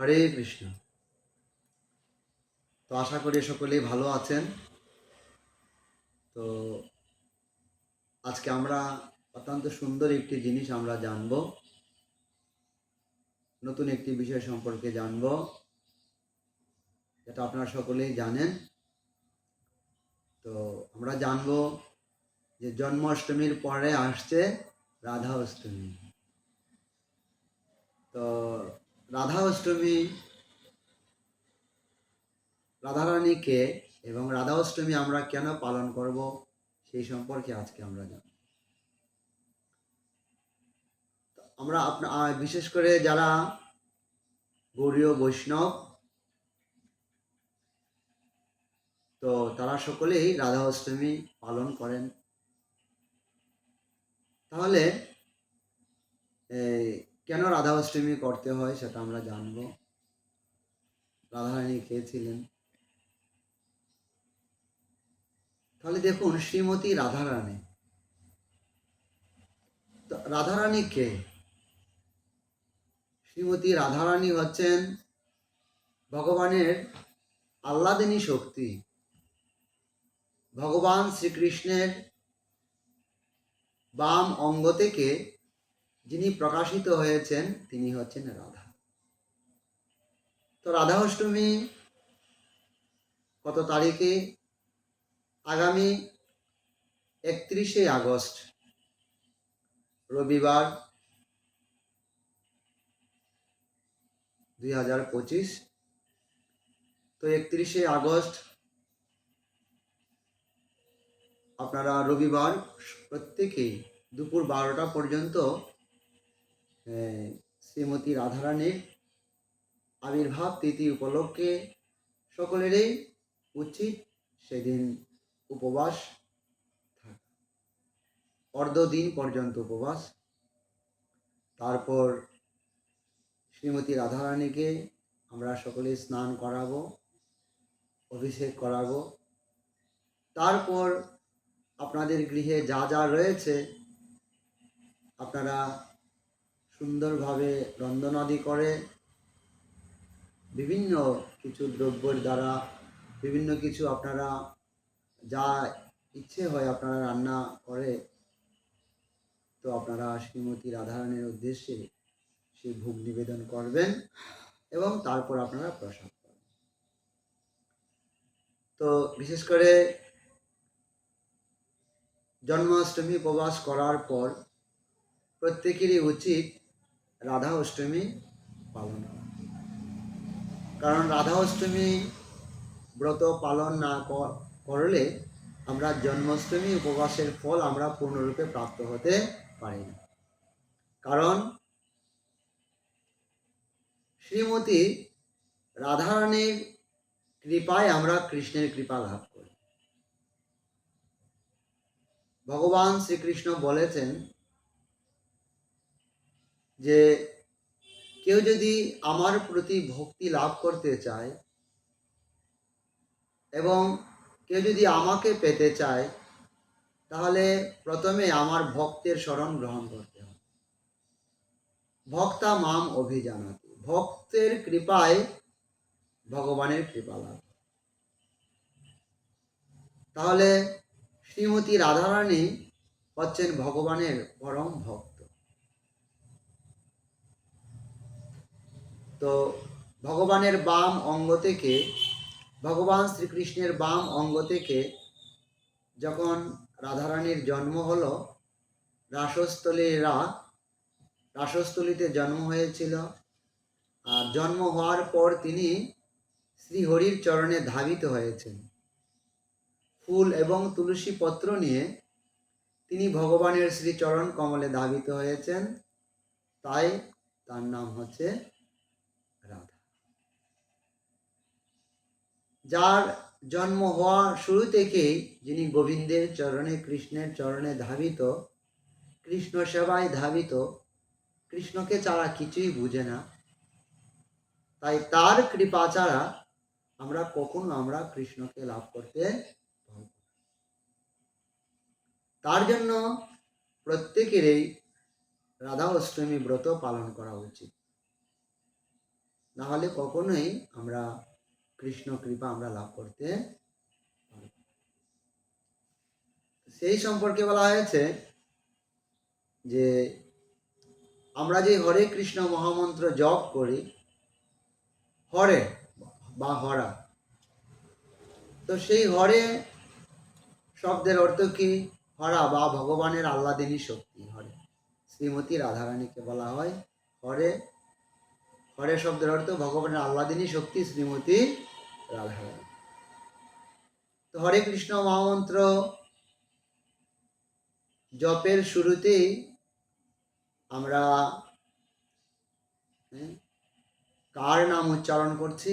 হরে কৃষ্ণ। তো আশা করি সকলেই ভালো আছেন। তো আজকে আমরা অত্যন্ত সুন্দর একটি জিনিস আমরা জানব। নতুন একটি বিষয় সম্পর্কে জানব। যেটা আপনারা সকলেই জানেন। তো আমরা জানব যে জন্মাষ্টমীর পরে আসছে রাধা অষ্টমী তো রাধা অষ্টমী রাধারানীকে এবং রাধা অষ্টমী আমরা কেন পালন করব সেই সম্পর্কে আজকে আমরা জানব। তো আমরা আপনা আহ, বিশেষ করে যারা গৌরীয় বৈষ্ণব তো তারা সকলেই রাধা অষ্টমী পালন করেন। তাহলে কেন রাধা অষ্টমী করতে হয় সেটা আমরা জানব। রাধারানী কে ছিলেন? তাহলে দেখুন, শ্রীমতী রাধারানী রাধারানী কে? শ্রীমতী রাধারানী হচ্ছেন ভগবানের আহ্লাদিনী শক্তি। ভগবান শ্রীকৃষ্ণের বাম অঙ্গ থেকে যিনি প্রকাশিত হয়েছেন, তিনি হচ্ছেন রাধা। তো রাধা অষ্টমী কত তারিখে? আগামী একত্রিশে আগস্ট, রবিবার দুই হাজার পঁচিশ। তো একত্রিশে আগস্ট আপনারা রবিবার প্রত্যেকেই দুপুর বারোটা পর্যন্ত শ্রীমতী রাধারানীর আবির্ভাব তিথি উপলক্ষে সকলেরই উচিত সেদিন উপবাস থাকা। অর্ধদিন পর্যন্ত উপবাস। তারপর শ্রীমতী রাধারানীকে আমরা সকলে স্নান করাবো, অভিষেক করাবো। তারপর আপনাদের গৃহে যা যা রয়েছে, আপনারা সুন্দরভাবে রন্ধনাদি করে, বিভিন্ন কিছু দ্রব্যের দ্বারা, বিভিন্ন কিছু আপনারা যা ইচ্ছে হয় আপনারা রান্না করে, তো আপনারা শ্রীমতী রাধারানীর উদ্দেশ্যে সেই ভোগ নিবেদন করবেন এবং তারপর আপনারা প্রসাদ পাবেন। তো বিশেষ করে জন্মাষ্টমী উপবাস করার পর প্রত্যেকেরই উচিত রাধা অষ্টমী পালন করা। কারণ রাধা অষ্টমী ব্রত পালন না করলে আমরা জন্মাষ্টমী উপবাসের ফল আমরা পূর্ণরূপে প্রাপ্ত হতে পারি না। কারণ শ্রীমতী রাধারানীর কৃপায় আমরা কৃষ্ণের কৃপা লাভ করি। ভগবান শ্রীকৃষ্ণ বলেছেন যে কেউ যদি আমার প্রতি ভক্তি লাভ করতে চায় এবং কেউ যদি আমাকে পেতে চায়, তাহলে প্রথমে আমার ভক্তের স্মরণ গ্রহণ করতে হবে। ভক্তা মাম অভিজানাতি। ভক্তের কৃপায় ভগবানের কৃপা লাভ। তাহলে শ্রীমতী রাধারানী হচ্ছেন ভগবানের পরম ভক্ত। তো ভগবানের বাম অঙ্গ থেকে, ভগবান শ্রীকৃষ্ণের বাম অঙ্গ থেকে যখন রাধারানীর জন্ম হলো রাসস্থলীরা রাসস্থলীতে জন্ম হয়েছিল। আর জন্ম হওয়ার পর তিনি শ্রীহরির চরণে ধাবিত হয়েছেন। ফুল এবং তুলসী পত্র নিয়ে তিনি ভগবানের শ্রীচরণ কমলে ধাবিত হয়েছেন। তাই তার নাম হচ্ছে যার জন্ম হওয়া শুরু থেকেই যিনি গোবিন্দের চরণে কৃষ্ণের চরণে ধাবিত, কৃষ্ণ সেবায় ধাবিত, কৃষ্ণকে ছাড়া কিছুই বুঝে না। তাই তার কৃপা ছাড়া আমরা কখনো আমরা কৃষ্ণকে লাভ করতে তার জন্য প্রত্যেকেরই রাধা অষ্টমী ব্রত পালন করা উচিত। না হলে কখনোই আমরা কৃষ্ণ কৃপা আমরা লাভ করতে সেই সম্পর্কে বলা হয়েছে যে আমরা যে হরে কৃষ্ণ মহামন্ত্র জপ করি, হরে বা হরা, তো সেই হরে শব্দের অর্থ কি? হরা বা ভগবানের আল্লাদিনী শক্তি, হরে। শ্রীমতী রাধারানীকে বলা হয় হরে হরে শব্দের অর্থ ভগবানের আল্লাদিনী শক্তি শ্রীমতী রাধারানী। তো হরে কৃষ্ণ মহামন্ত্র জপের শুরুতেই আমরা হ্যাঁ, কার নাম উচ্চারণ করছি?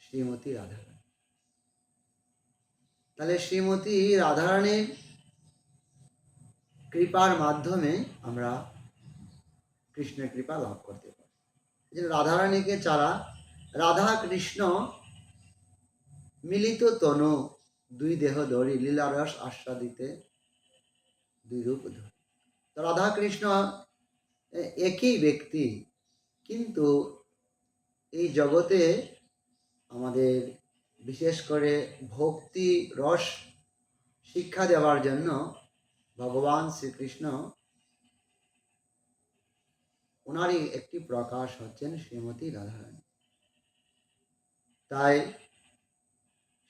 শ্রীমতী রাধারানী। তাহলে শ্রীমতী রাধারানীর কৃপার মাধ্যমে আমরা কৃষ্ণের কৃপা লাভ করতে জন্য রাধারানীকে ছাড়া রাধা কৃষ্ণ মিলিত তনু, দুই দেহ ধরি, লীলারস আস্বাদিতে দুই রূপ ধরি। তো রাধা কৃষ্ণ একই ব্যক্তি, কিন্তু এই জগতে আমাদের বিশেষ করে ভক্তি রস শিক্ষা দেওয়ার জন্য ভগবান শ্রীকৃষ্ণ ওনারই একটি প্রকাশ হচ্ছেন শ্রীমতী রাধারানী। তাই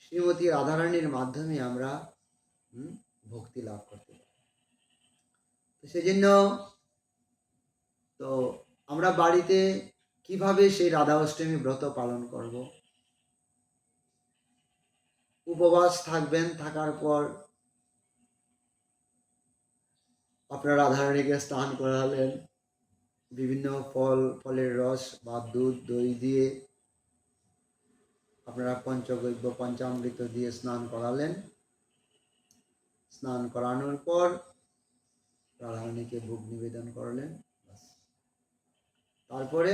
শ্রীমতী রাধারানীর মাধ্যমে আমরা ভক্তি লাভ করতে পারি। তো সেজন্য তো আমরা বাড়িতে কীভাবে সেই রাধা অষ্টমী ব্রত পালন করব? উপবাস থাকবেন, থাকার পর আপনার রাধারানীকে স্নান করালেন বিভিন্ন ফল, ফলের রস বা দুধ, দই দিয়ে আপনারা পঞ্চগব্য, পঞ্চামৃত দিয়ে স্নান করালেন। স্নান করানোর পর রাধারানীকে ভোগ নিবেদন করলেন তারপরে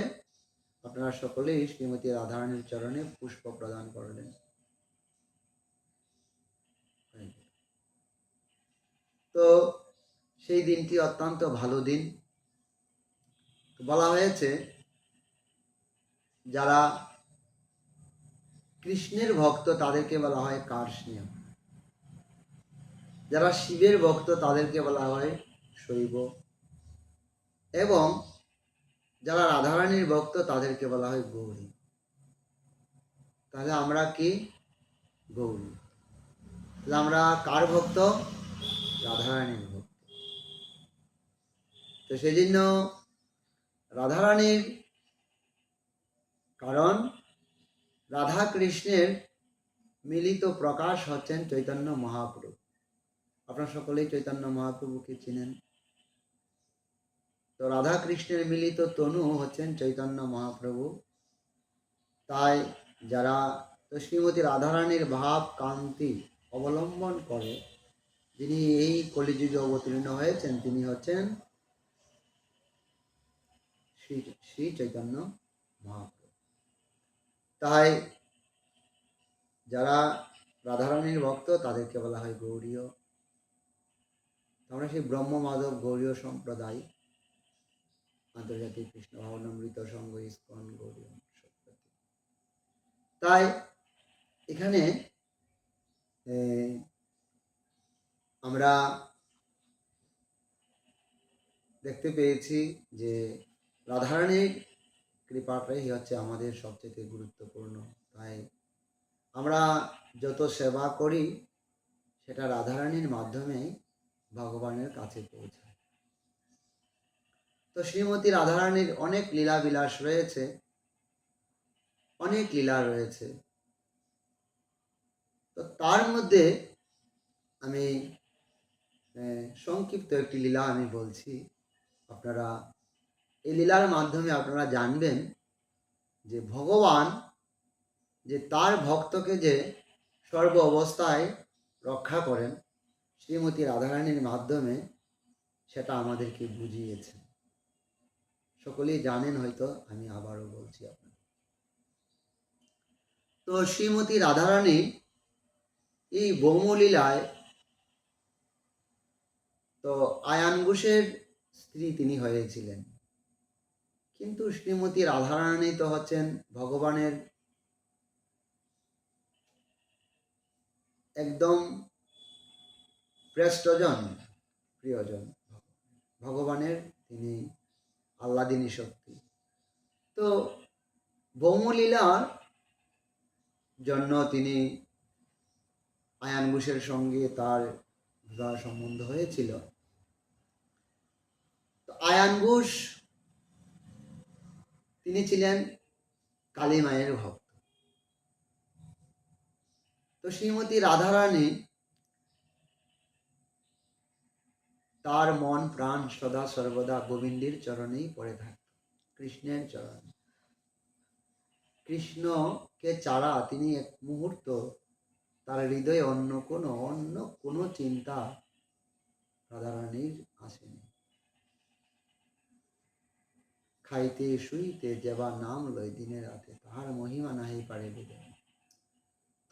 আপনারা সকলেই শ্রীমতী রাধারানীর চরণে পুষ্প প্রদান করলেন। তো সেই দিনটি অত্যন্ত ভালো দিন। বলা হয়েছে, যারা কৃষ্ণের ভক্ত তাদেরকে বলা হয় কার্ষণীয়। যারা শিবের ভক্ত তাদেরকে বলা হয় শৈব। এবং যারা রাধারানীর ভক্ত তাদেরকে বলা হয় গৌরী। তাহলে আমরা কি? গৌরী। তাহলে আমরা কার ভক্ত? রাধারানীর ভক্ত। তো সেই জন্য রাধারানীর, কারণ রাধা কৃষ্ণের মিলিত প্রকাশ হচ্ছেন চৈতন্য মহাপ্রভু। আপনারা সকলেই চৈতন্য মহাপ্রভুকে চিনেন। তো রাধা কৃষ্ণের মিলিত তনু হচ্ছেন চৈতন্য মহাপ্রভু। তাই যারা তো শ্রীমতী রাধারানীর ভাব কান্তি অবলম্বন করে, যিনি এই কলিযুগে অবতীর্ণ হয়েছেন, তিনি হচ্ছেন শ্রী শ্রী চৈতন্য মহাপ্রভু। তাই যারা রাধারানীর ভক্ত, তাদেরকে বলা হয় গৌরীয়। আমরা সেই ব্রহ্ম মাধব গৌরীয় সম্প্রদায়। আন্তর্জাতিক কৃষ্ণ ভাবনামৃত সংঘ ইস্কন, গৌরীয় তাই এখানে আমরা দেখতে পেয়েছি যে রাধারানীর কৃপাটাই হচ্ছে আমাদের সবচেয়ে গুরুত্বপূর্ণ। তাই আমরা যত সেবা করি, সেটা রাধারানীর মাধ্যমে ভগবানের কাছে পৌঁছায়। তো শ্রীমতী রাধারানীর অনেক লীলা বিলাস রয়েছে, অনেক লীলা রয়েছে। তো তার মধ্যে আমি সংক্ষিপ্ত একটি লীলা আমি বলছি। আপনারা এই লীলার মাধ্যমে আপনারা জানবেন যে ভগবান যে তার ভক্তকে যে সর্ব অবস্থায় রক্ষা করেন, শ্রীমতী রাধারানীর মাধ্যমে সেটা আমাদেরকে বুঝিয়েছেন। সকলেই জানেন হয়তো, আমি আবারও বলছি আপনাদের। তো শ্রীমতী রাধারানী এই বৌমলীলায় তো আয়ান স্ত্রী তিনি হয়েছিলেন। কিন্তু শ্রীমতী রাধারানী তো হচ্ছেন ভগবানের একদম শ্রেষ্ঠজন, প্রিয়জন। ভগবানের তিনি আল্লাদিনী শক্তি। তো ভৌমলীলার জন্য তিনি আয়ান ঘোষের সঙ্গে তার বিবাহ সম্বন্ধ হয়েছিল। তো আয়ান ঘোষ তিনি ছিলেন কালী মায়ের ভক্ত। তো শ্রীমতী রাধারানী তার মন, প্রাণ সদা সর্বদা গোবিন্দের চরণেই পড়ে থাকত, কৃষ্ণের চরণে। কৃষ্ণকে ছাড়া তিনি এক মুহূর্ত তার হৃদয়ে অন্য কোনো অন্য কোনো চিন্তা রাধারানীর আসেনি। খাইতে শুইতে যাবা নাম লয় দিনে রাতে, তাহার মহিমা নাহি পারে বেদে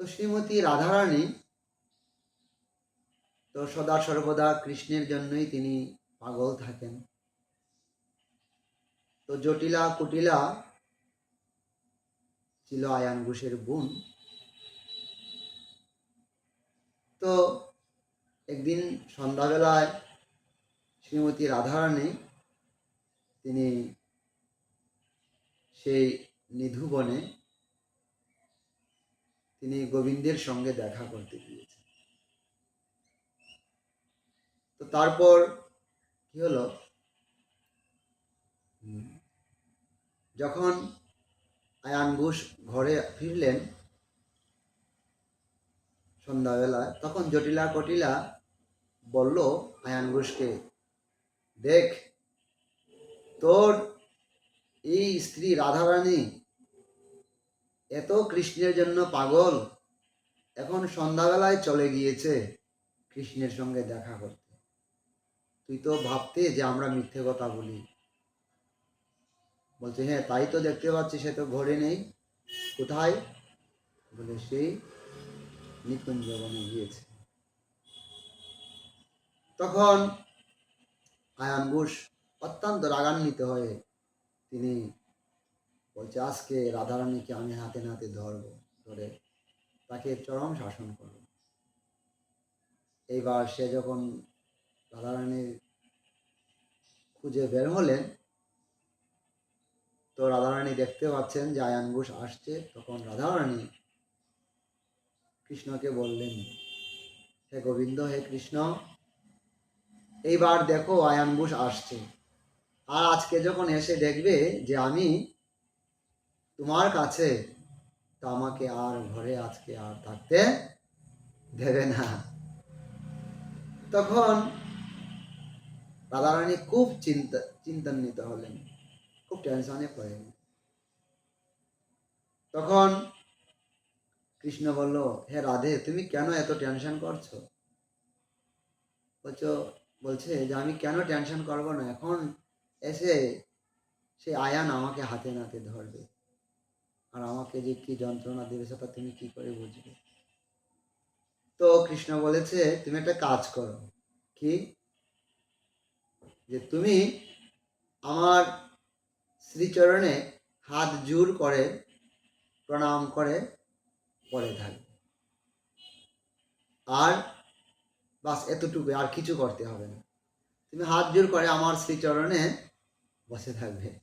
তো শ্রীমতী রাধারানী, তো সদা সর্বদা কৃষ্ণের জন্যই তিনি পাগল থাকেন। তো জটিলা কুটিলা ছিল আয়ান ঘোষের বোন। তো একদিন সন্ধ্যাবেলায় শ্রীমতী রাধারানী, তিনি সেই নিধুবনে তিনি গোবিন্দের সঙ্গে দেখা করতে গিয়েছেন। তো তারপর কি হলো? যখন আয়ান ঘোষ ঘরে ফিরলেন সন্ধ্যাবেলায় তখন জটিলা কটিলা বলল আয়ান ঘোষকে, দেখ, তোর স্ত্রী রাধারানী, এত কৃষ্ণের জন্য পাগল, এখন সন্ধ্যাবেলায় চলে গিয়েছে কৃষ্ণের সঙ্গে দেখা করতে। তুই তো ভাবতে যে আমরা মিথ্যে কথা বলি। বলছে হ্যাঁ তাই তো দেখতে পাচ্ছি, সে তো ঘরে নেই। কোথায়? বলে, সেই নিকুঞ্জ বনে গিয়েছে। তখন আয়ান ঘোষ অত্যন্ত রাগান্বিত হয়ে তিনি বলছে, আজকে রাধারানীকে আমি হাতে নাতে ধরবো। ধরে তাকে চরম শাসন করব এইবার সে যখন রাধারানীর খুঁজে বের হলেন, তো রাধারানী দেখতে পাচ্ছেন যে আয়ান ঘোষ আসছে। তখন রাধারানী কৃষ্ণকে বললেন, হে গোবিন্দ, হে কৃষ্ণ, এইবার দেখো আয়ান ঘোষ আসছে। আর আজকে যখন এসে দেখবে যে আমি তোমার কাছে তো আমাকে আর ঘরে আজকে আর থাকতে দেবে না। তখন রাধারানী খুব চিন্তা, চিন্তান্বিত হলেন, খুব টেনশনে পড়ে গেলেন। তখন কৃষ্ণ বলল, হে রাধে, তুমি কেন এত টেনশন করছ? বলছো, বলছে যে আমি কেন টেনশন করব না? এখন এসে সে আয়ান আমাকে হাতে নাতে ধরবে। আর আমাকে যে কি যন্ত্রণা দেবে সেটা তুমি কি করে বুঝবে? তো কৃষ্ণ বলেছে, তুমি একটা কাজ করো। কি? যে তুমি আমার শ্রীচরণে হাত জোর করে প্রণাম করে পড়ে থাকবে। আর বাস এতটুকু, আর কিছু করতে হবে না। তুমি হাত জোর করে আমার শ্রীচরণে বসে থাকবে।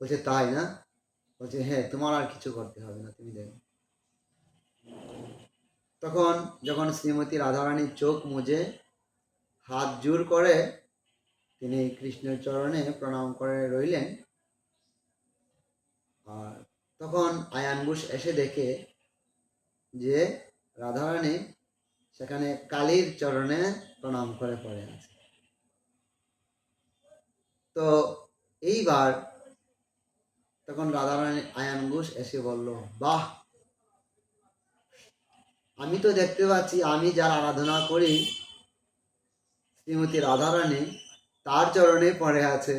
বলছে, তাই না? বলছে হ্যাঁ তোমার আর কিছু করতে হবে না, তুমি দেখো। তখন যখন শ্রীমতী রাধারানীর চোখ মুজে, হাত জোর করে তিনি কৃষ্ণের চরণে প্রণাম করে রইলেন, আর তখন আয়ান ঘোষ এসে দেখে যে রাধারানী সেখানে কালীর চরণে প্রণাম করে পড়ে আছে। তো এইবার তখন রাধারানী আয়ান ঘোষ এসে বলল, বাহ! আমি তো দেখতে পাচ্ছি, আমি যার আরাধনা করি, শ্রীমতী রাধারানী তার চরণে পড়ে আছে।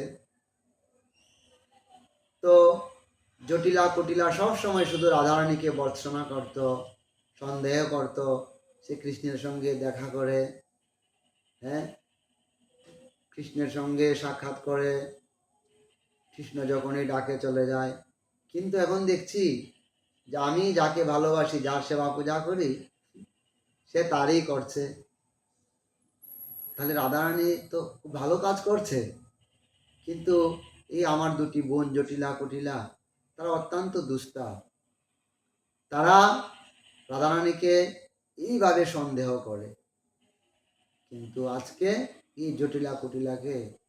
তো জটিলা কুটিলা সব সময় শুধু রাধারানীকে বর্ষনা করত, সন্দেহ করত সে কৃষ্ণের সঙ্গে দেখা করে হ্যাঁ? কৃষ্ণের সঙ্গে সাক্ষাৎ করে কৃষ্ণ যখনই ডাকে চলে যায়। কিন্তু এখন দেখছি যে আমি যাকে ভালোবাসি, যার সেবা পূজা করি, সে তারই করছে। তাহলে রাধারানী তো খুব ভালো কাজ করছে। কিন্তু এই আমার দুটি বোন জটিলা কুটিলা, তারা অত্যন্ত দুষ্টা তারা রাধারানীকে এইভাবে সন্দেহ করে। কিন্তু আজকে এই জটিলা কুটিলাকে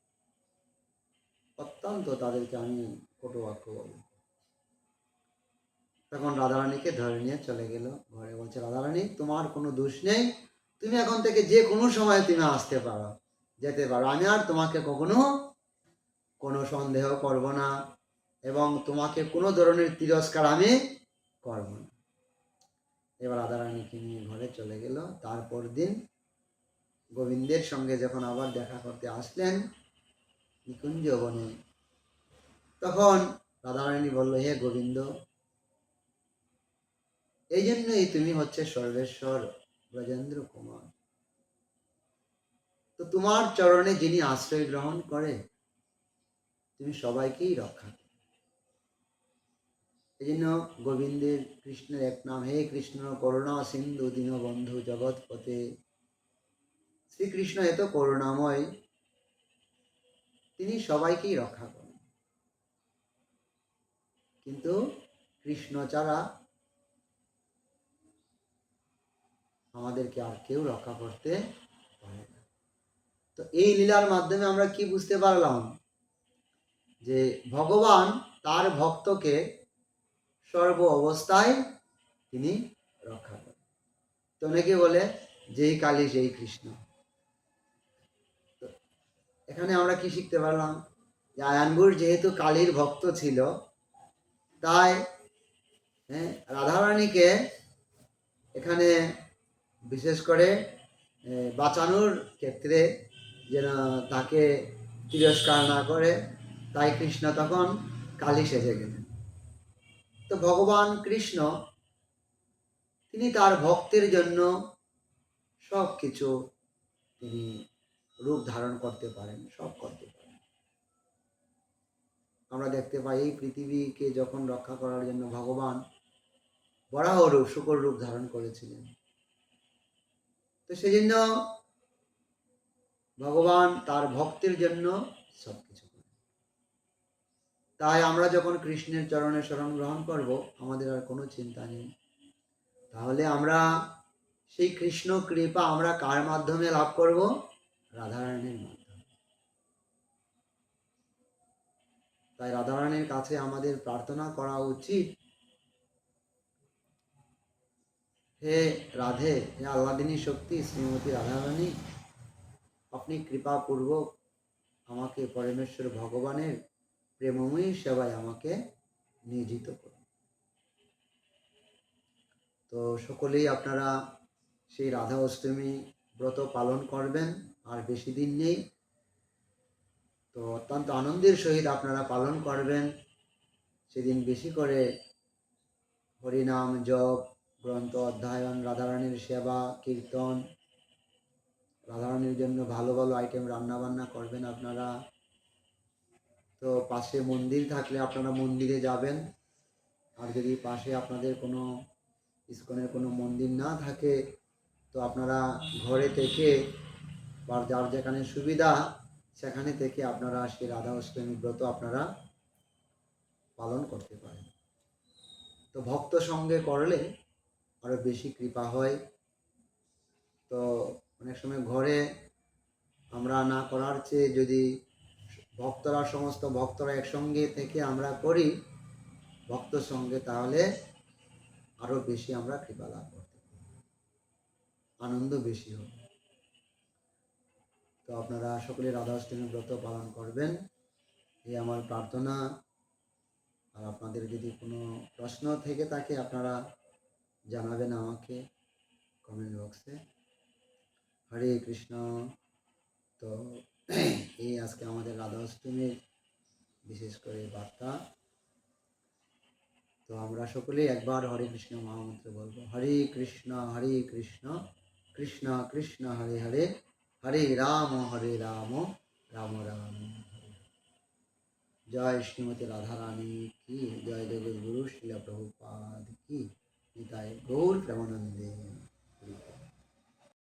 অত্যন্ত তাদেরকে আমি কটু বাক্য বলব তখন রাধারানীকে ধরে নিয়ে চলে গেল। ঘরে বলছে, রাধারানী, তোমার কোনো দোষ নেই। তুমি এখন থেকে যে কোনো সময় তুমি আসতে পারো, যেতে পারো। আমি আর তোমাকে কখনো কোনো সন্দেহ করব না এবং তোমাকে কোনো ধরনের তিরস্কার আমি করব না। এবার রাধারানীকে নিয়ে ঘরে চলে গেল। তারপর দিন গোবিন্দের সঙ্গে যখন আবার দেখা করতে আসলেন নিকুঞ্জ বনে তখন রাধারানী বলল, হে গোবিন্দ এই জন্যই তুমি হচ্ছে সর্বেশ্বর ব্রজেন্দ্র কুমার। তো তোমার চরণে যিনি আশ্রয় গ্রহণ করে, তুমি সবাইকেই রক্ষা এই জন্য গোবিন্দের কৃষ্ণের এক নাম, হে কৃষ্ণ, করুণা সিন্ধু দীনবন্ধু জগৎপতে শ্রীকৃষ্ণ এত করুণাময় তিনি সবাইকেই রক্ষা করেন। কিন্তু কৃষ্ণ ছাড়া আমাদেরকে আর কেউ রক্ষা করতে পারে না। তো এই লীলার মাধ্যমে আমরা কি বুঝতে পারলাম? যে ভগবান তার ভক্তকে সর্ব অবস্থায় তিনি রক্ষা করেন। তো অনেকে বলে, যেই কালী সেই কৃষ্ণ। এখানে আমরা কি শিখতে পারলাম? যে আয়ানগুর যেহেতু কালীর ভক্ত ছিল, তাই হ্যাঁ রাধারানীকে এখানে বিশেষ করে বাঁচানোর ক্ষেত্রে যেন তাকে তিরস্কার না করে, তাই কৃষ্ণ তখন কালী সেজে গেলেন। তো ভগবান কৃষ্ণ, তিনি তার ভক্তের জন্য সব কিছু তিনি রূপ ধারণ করতে পারেন, সব করতে পারেন। আমরা দেখতে পাই এই পৃথিবীকে যখন রক্ষা করার জন্য ভগবান বরাহ রূপ, শুকর রূপ ধারণ করেছিলেন। তো সেজন্য ভগবান তার ভক্তের জন্য সব কিছু তাই আমরা যখন কৃষ্ণের চরণে শরণ গ্রহণ করব, আমাদের আর কোনো চিন্তা নেই। তাহলে আমরা সেই কৃষ্ণ কৃপা আমরা কার মাধ্যমে লাভ করব? রাধারানীর মাধ্যমে তাই রাধারানীর কাছে আমাদের প্রার্থনা করা উচিত, হে রাধে, হে আল্লাদিনী শক্তি, শ্রীমতী রাধারানী, আপনি কৃপাপূর্বক আমাকে পরমেশ্বর ভগবানের প্রেমময়ী সেবায় আমাকে নিয়োজিত করুন। তো সকলেই আপনারা সেই রাধা অষ্টমী ব্রত পালন করবেন। আর বেশি দিন নেই। তো অত্যন্ত আনন্দের সহিত আপনারা পালন করবেন। সেদিন বেশি করে হরিনাম, জপ, গ্রন্থ, অধ্যয়ন, রাধারানীর সেবা, কীর্তন, রাধারানীর জন্য ভালো ভালো আইটেম রান্না বান্না করবেন আপনারা। তো পাশে মন্দির থাকলে আপনারা মন্দিরে যাবেন। আর যদি পাশে আপনাদের কোনো, ইস্কনের কোনো মন্দির না থাকে, তো আপনারা ঘরে থেকে বা যার যেখানে সুবিধা, সেখানে থেকে আপনারা সেই রাধা অষ্টমী ব্রত আপনারা পালন করতে পারেন। তো ভক্ত সঙ্গে করলে আরও বেশি কৃপা হয়। তো অনেক সময় ঘরে আমরা না করার চেয়ে যদি ভক্তরা, সমস্ত ভক্তরা একসঙ্গে থেকে আমরা করি, ভক্ত সঙ্গে তাহলে আরও বেশি আমরা কৃপা লাভ করতে পারি। আনন্দ বেশি হবে। তো আপনারা সকলে রাধাষ্টমী ব্রত পালন করবেন। এই আমার প্রার্থনা। আর আপনাদের যদি কোনো প্রশ্ন থেকে থাকে, আপনারা জানাবেন আমাকে কমেন্ট বক্সে হরে কৃষ্ণ। তো এই আজকে আমাদের রাধা অষ্টমীর বিশেষ করে বার্তা। তো আমরা সকলেই একবার হরে কৃষ্ণ মহামন্ত্র বলব। হরে কৃষ্ণ হরে কৃষ্ণ। কৃষ্ণ কৃষ্ণ, হরে হরে। হরে রাম হরে রাম রাম রাম। জয় শ্রীমতী রাধারানী কি? জয় জগৎগুরু শিলা প্রভুপাদ কি? নিতাই গৌর প্রেমানন্দে।